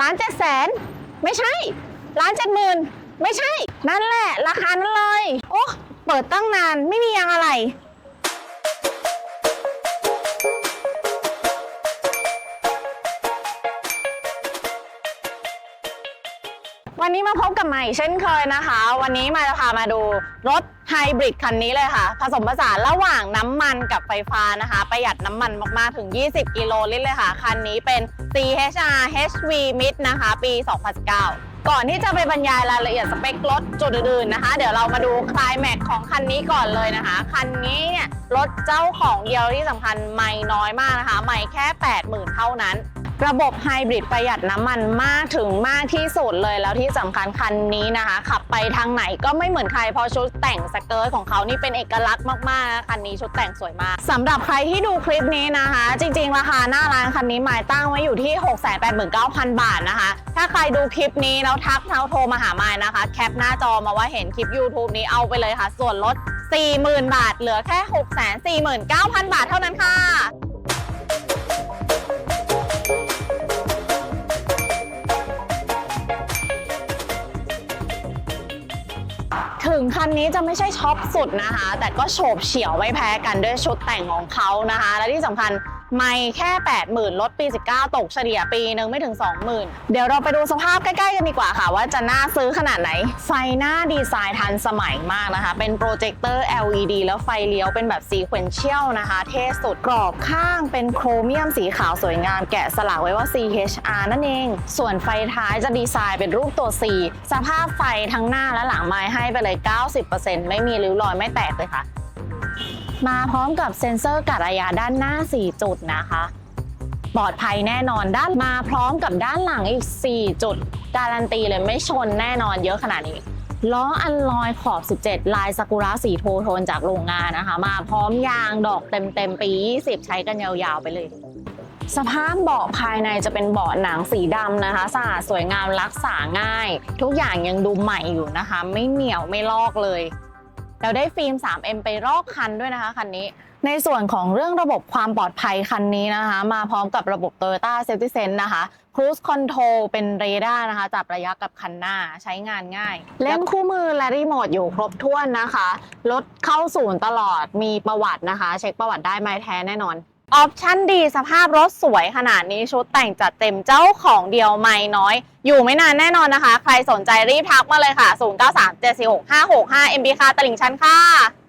ล้านเจ็ดแสนไม่ใช่ล้านเจ็ดหมื่นไม่ใช่ นั่นแหละ ราคานั้นเลย โอ้เปิดตั้งนานไม่มียางอะไร วันนี้มาพบกับใหม่เช่นเคยนะคะ วันนี้มาจะพามาดูรถ ไฮบริดคันนี้เลยค่ะ ผสมผสานระหว่างน้ำมันกับไฟฟ้านะคะ ประหยัดน้ำมันมากๆถึง 20 กิโลลิตรเลยค่ะ คันนี้เป็น CHR HV Mid นะคะ ปี 2019ก่อนที่จะไปบรรยายรายละเอียดสเปครถจุดอื่นๆนะคะ เดี๋ยวเรามาดูคลายแม็กของคันนี้ก่อนเลยนะคะ คันนี้เนี่ยรถเจ้าของเดียวที่สำคัญไม่น้อยมากนะคะ ไม่แค่ 80,000 เท่านั้น ระบบไฮบริดประหยัดน้ำมันมากถึงมากที่สุดเลยแล้วที่สำคัญคันนี้นะคะ ขับไปทางไหนก็ไม่เหมือนใครเพราะชุดแต่งสเกิร์ตของเขานี่เป็นเอกลักษณ์มากๆคันนี้ชุดแต่งสวยมากสำหรับใครที่ดูคลิปนี้นะคะ จริง ๆ ราคาหน้าร้านคันนี้หมายตั้งไว้อยู่ที่ 689,000 บาทนะคะ ถ้าใครดูคลิปนี้แล้วทักเท้าโทรมาหามายนะคะ แคปหน้าจอมาว่าเห็นคลิป YouTube นี้เอาไปเลยค่ะ ส่วนลด 40,000 บาท เหลือแค่ 649,000 บาทเท่านั้นค่ะ งคันนี้จะไม่ใช่ช็อปสุดนะคะ แต่ก็โฉบเฉี่ยวไม่แพ้กันด้วยชุดแต่งของเขานะคะ และที่สำคัญ ไม่แค่ 80,000ลดปี 19 ตกเฉลี่ยปีหนึ่งไม่ถึง 20,000 เดี๋ยวเราไปดูสภาพใกล้ๆกันดีกว่าค่ะ ว่าจะน่าซื้อขนาดไหน ไฟหน้าดีไซน์ทันสมัยมากนะคะ เป็นโปรเจคเตอร์ LED แล้วไฟเลี้ยวเป็นแบบซีเควนเชียลนะคะ เท่สุดกรอบข้างเป็นโครเมียมสีขาวสวยงามแกะสลักไว้ว่า CHR นั่นเอง ส่วนไฟท้ายจะดีไซน์เป็นรูปตัว C สภาพไฟทั้งหน้าและหลังไม้ให้ไปเลย 90%ไม่มีริ้วรอยไม่แตกเลยค่ะ มาพร้อมกับเซ็นเซอร์กัดระยะด้านหน้า 4 จุดนะคะ ปลอดภัยแน่นอนด้านมาพร้อมกับด้านหลังอีก 4 จุด การันตีเลยไม่ชนแน่นอนเยอะขนาดนี้ล้ออันลอยขอบ 17 ลายซากุระสีโทโทนจากโรงงานนะคะ มาพร้อมยางดอกเต็มๆปี 20 ใช้กันยาวๆไปเลย สภาพเบาะภายในจะเป็นเบาะหนังสีดำนะคะสะอาดสวยงามรักษาง่าย ทุกอย่างยังดูใหม่อยู่นะคะ ไม่เหนียวไม่ลอกเลย เราได้ฟิล์ม 3M ไปรอบคันด้วยนะคะคันนี้ ในส่วนของเรื่องระบบความปลอดภัยคันนี้นะคะ มาพร้อมกับระบบ Toyota Safety Sense นะคะ Cruise Control เป็นเรดาร์นะคะ จับระยะกับคันหน้าใช้งานง่าย เล่นคู่มือและรีโมทอยู่ครบถ้วนนะคะ รถเข้าศูนย์ตลอดมีประวัตินะคะ เช็คประวัติได้ไม้แท้แน่นอน ออปชั่นดีสภาพรถสวยขนาดนี้ชุดแต่งจัดเต็มเจ้าของเดียวไม่น้อย อยู่ไม่นานแน่นอนนะคะ ใครสนใจรีบทักมาเลยค่ะ 0937465655 MB ค่าตลิ่งชันค่ะ